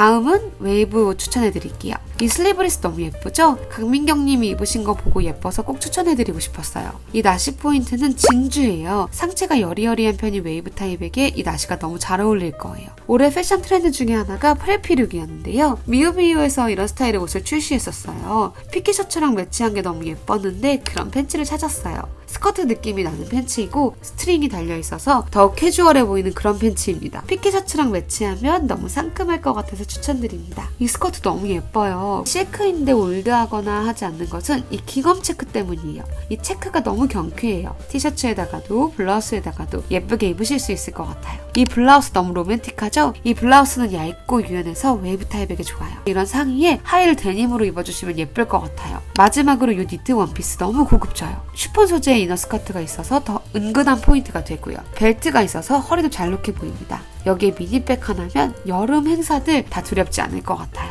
다음은 웨이브 옷 추천해드릴게요. 이 슬리브리스 너무 예쁘죠? 강민경님이 입으신 거 보고 예뻐서 꼭 추천해드리고 싶었어요. 이 나시 포인트는 진주예요. 상체가 여리여리한 편인 웨이브 타입에게 이 나시가 너무 잘 어울릴 거예요. 올해 패션 트렌드 중에 하나가 프레피룩이었는데요. 미우미우에서 이런 스타일의 옷을 출시했었어요. 피키 셔츠랑 매치한 게 너무 예뻤는데 그런 팬츠를 찾았어요. 스커트 느낌이 나는 팬츠이고 스트링이 달려 있어서 더욱 캐주얼해 보이는 그런 팬츠입니다. 피키 셔츠랑 매치하면 너무 상큼할 것 같아서 추천드립니다. 이 스커트 너무 예뻐요. 실크인데 올드하거나 하지 않는 것은 이 기검 체크 때문이에요. 이 체크가 너무 경쾌해요. 티셔츠에다가도 블라우스에다가도 예쁘게 입으실 수 있을 것 같아요. 이 블라우스 너무 로맨틱하죠? 이 블라우스는 얇고 유연해서 웨이브 타입에게 좋아요. 이런 상의에 하이를 데님으로 입어주시면 예쁠 것 같아요. 마지막으로 이 니트 원피스 너무 고급져요. 쉬폰 소재 의 이너 스커트가 있어서 더 은근한 포인트가 되고요. 벨트가 있어서 허리도 잘록해 보입니다. 여기에 미니백 하나면 여름 행사들 다 두렵지 않을 것 같아요.